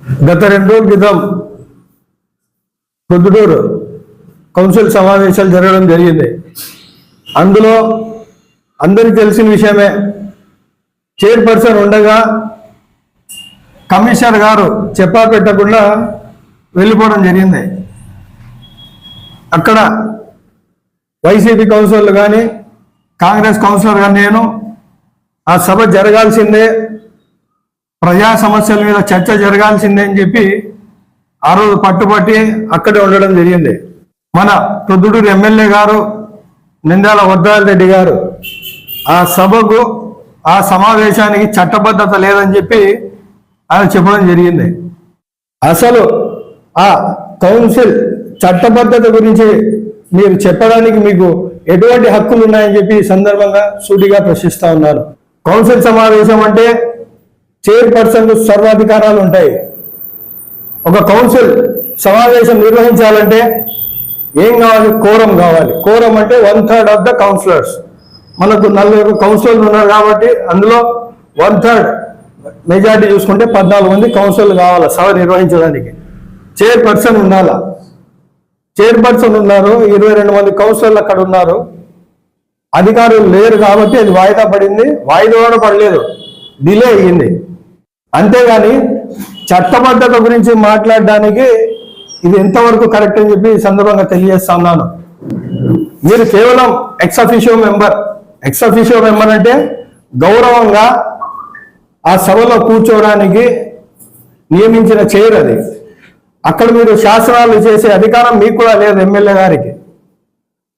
గత రెండు రోజుల క్రితం ప్రొద్దుటూరు కౌన్సిల్ సమావేశాలు జరగడం జరిగింది. అందులో అందరికీ తెలిసిన విషయమే. చైర్పర్సన్ ఉండగా కమిషనర్ గారు చెప్పా పెట్టకుండా వెళ్ళిపోవడం జరిగింది. అక్కడ వైసీపీ కౌన్సిలర్లు కానీ కాంగ్రెస్ కౌన్సిలర్ కానీ నేను ఆ సభ జరగాల్సిందే. ప్రజా సమస్యల మీద చర్చ జరగాల్సిందే అని చెప్పి ఆ రోజు పట్టుబట్టి అక్కడే ఉండడం జరిగింది. మన ప్రొద్దుటూరు ఎమ్మెల్యే గారు నిందాల వద్దాల రెడ్డి గారు ఆ సభకు ఆ సమావేశానికి చట్టబద్ధత లేదని చెప్పి ఆయన చెప్పడం జరిగింది. అసలు ఆ కౌన్సిల్ చట్టబద్ధత గురించి మీరు చెప్పడానికి మీకు ఎటువంటి హక్కులు ఉన్నాయని చెప్పి ఈ సందర్భంగా సూటిగా ప్రశ్నిస్తా ఉన్నాను కౌన్సిల్ సమావేశం అంటే చైర్పర్సన్ సర్వాధికారాలు ఉంటాయి. ఒక కౌన్సిల్ సమావేశం నిర్వహించాలంటే ఏం కావాలి? కోరం కావాలి. కోరం అంటే one third of the councillors. మనకు నలుగురు కౌన్సిలర్లు ఉన్నారు కాబట్టి అందులో వన్ థర్డ్ మెజారిటీ చూసుకుంటే పద్నాలుగు మంది కౌన్సిలర్లు కావాలి సభ నిర్వహించడానికి. చైర్పర్సన్ ఉండాలా? చైర్పర్సన్ ఉన్నారు ఇరవై రెండు మంది కౌన్సిలర్లు అక్కడ ఉన్నారు. అధికారులు లేరు కాబట్టి అది వాయిదా పడింది. వాయిదా కూడా పడలేదు. డిలే అయ్యింది. అంతేగాని చట్టబద్ధత గురించి మాట్లాడడానికి ఇది ఎంతవరకు కరెక్ట్ అని చెప్పి సందర్భంగా తెలియజేస్తా ఉన్నాను. మీరు కేవలం ఎక్సఫిషియో మెంబర్ ఎక్సఫిషియో మెంబర్ అంటే గౌరవంగా ఆ సభలో కూర్చోవడానికి నియమించిన చైర్ అది. అక్కడ మీరు శాసనాలు చేసే అధికారం మీకు కూడా లేదు ఎమ్మెల్యే గారికి.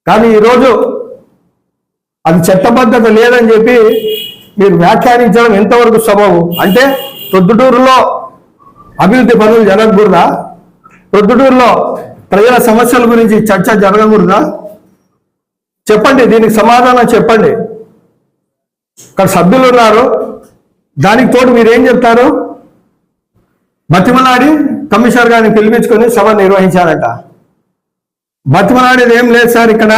కానీ ఈరోజు అది చట్టబద్ధత లేదని చెప్పి మీరు వ్యాఖ్యానించడం ఎంతవరకు సబబు? అంటే ప్రొద్దుటూరులో అభివృద్ధి పనులు జరగకూడదా? ప్రొద్దుటూరులో ప్రజల సమస్యల గురించి చర్చ జరగకూడదా? చెప్పండి దీనికి సమాధానం చెప్పండి. ఇక్కడ సభ్యులు ఉన్నారు. దానికి తోడు మీరేం చెప్తారు? బతిమలాడి కమిషనర్ గారిని పిలిపించుకొని సభ నిర్వహించారట బతిమలాడేది ఏం లేదు సార్ ఇక్కడ.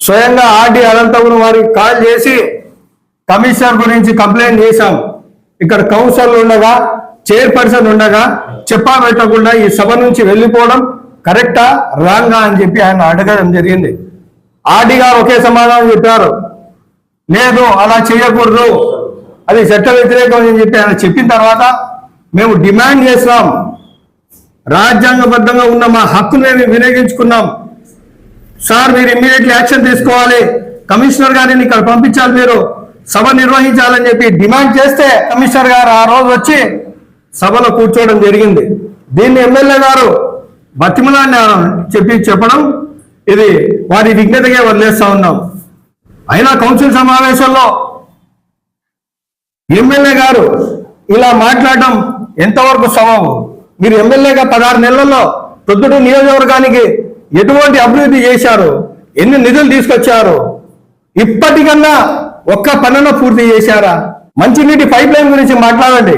స్వయంగా ఆర్డీ అనంతపురం వారికి కాల్ చేసి కమిషనర్ గురించి కంప్లైంట్ చేశాం. ఇక్కడ కౌన్సిల్ ఉండగా చైర్పర్సన్ ఉండగా చెప్పా పెట్టకుండా ఈ సభ నుంచి వెళ్ళిపోవడం కరెక్టా రాంగా అని చెప్పి ఆయన అడగడం జరిగింది. ఆర్డీ గారు ఒకే సమాధానం చెప్పారు. లేదు అలా చేయకూడదు. అది చట్ట వ్యతిరేకం అని చెప్పి ఆయన చెప్పిన తర్వాత మేము డిమాండ్ చేస్తున్నాం. రాజ్యాంగబద్ధంగా ఉన్న మా హక్కును మేము వినియోగించుకున్నాం. సార్ మీరు ఇమ్మీడియట్లీ యాక్షన్ తీసుకోవాలి. కమిషనర్ గారిని ఇక్కడ పంపించాలి మీరు. సభ నిర్వహించాలని చెప్పి డిమాండ్ చేస్తే కమిషనర్ గారు ఆ రోజు వచ్చి సభలో కూర్చోవడం జరిగింది. దీన్ని ఎమ్మెల్యే గారు బతిమలాన్ని చెప్పి చెప్పడం ఇది వారి విజ్ఞతగా వదిలేస్తా ఉన్నాం. అయినా కౌన్సిల్ సమావేశంలో ఎమ్మెల్యే గారు ఇలా మాట్లాడడం ఎంతవరకు సబబు? మీరు ఎమ్మెల్యేగా పదహారు నెలల్లో ప్రొద్దుడు నియోజకవర్గానికి ఎటువంటి అభివృద్ధి చేశారు? ఎన్ని నిధులు తీసుకొచ్చారు? ఇప్పటికన్నా ఒక్క పనున పూర్తి చేశారా? మంచినీటి పైప్ లైన్ గురించి మాట్లాడండి.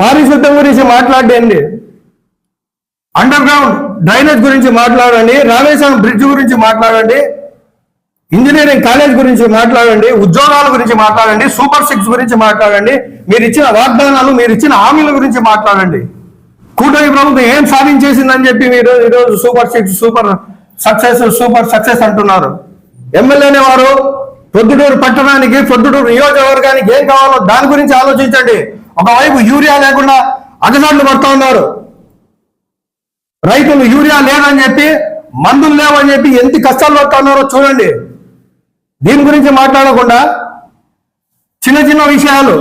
పారిశుద్ధ్యం గురించి మాట్లాడండి. అండర్ గ్రౌండ్ డ్రైనేజ్ గురించి మాట్లాడండి. రామేశ్వరం బ్రిడ్జ్ గురించి మాట్లాడండి. ఇంజనీరింగ్ కాలేజ్ గురించి మాట్లాడండి. ఉద్యోగాల గురించి మాట్లాడండి. సూపర్ సిక్స్ గురించి మాట్లాడండి. మీరు ఇచ్చిన వాగ్దానాలు మీరు ఇచ్చిన హామీల గురించి మాట్లాడండి. కూటమి ప్రభుత్వం ఏం సాధించేసిందని చెప్పి మీరు ఈరోజు super six super success super success అంటున్నారు. ఎమ్మెల్యేనే వారు పొద్దుటూరు పట్టణానికి పొద్దుటూరు నియోజకవర్గానికి ఏం కావాలో దాని గురించి ఆలోచించండి. ఒకవైపు యూరియా లేకుండా అగసాట్లు పడుతూ ఉన్నారు. రైతులు యూరియా లేదని చెప్పి మందులు లేవని చెప్పి ఎంత కష్టాలు పడుతున్నారో చూడండి. దీని గురించి మాట్లాడకుండా చిన్న చిన్న విషయాలు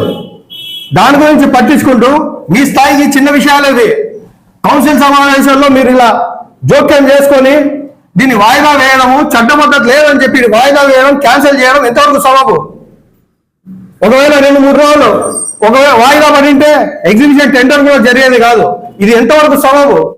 దాని గురించి పట్టించుకుంటూ మీ స్థాయికి చిన్న విషయాలు ఇది కౌన్సిల్ సమావేశంలో మీరు ఇలా జోక్యం చేసుకొని దీన్ని వాయిదా వేయడము చట్టబద్ధత లేదని చెప్పి వాయిదా వేయడం క్యాన్సిల్ చేయడం ఎంతవరకు సబబు? ఒకవేళ రెండు మూడు రోజులు ఒకవేళ వాయిదా పడింటే ఎగ్జిబిషన్ టెండర్ కూడా జరిగేది కాదు. ఇది ఎంతవరకు సబబు?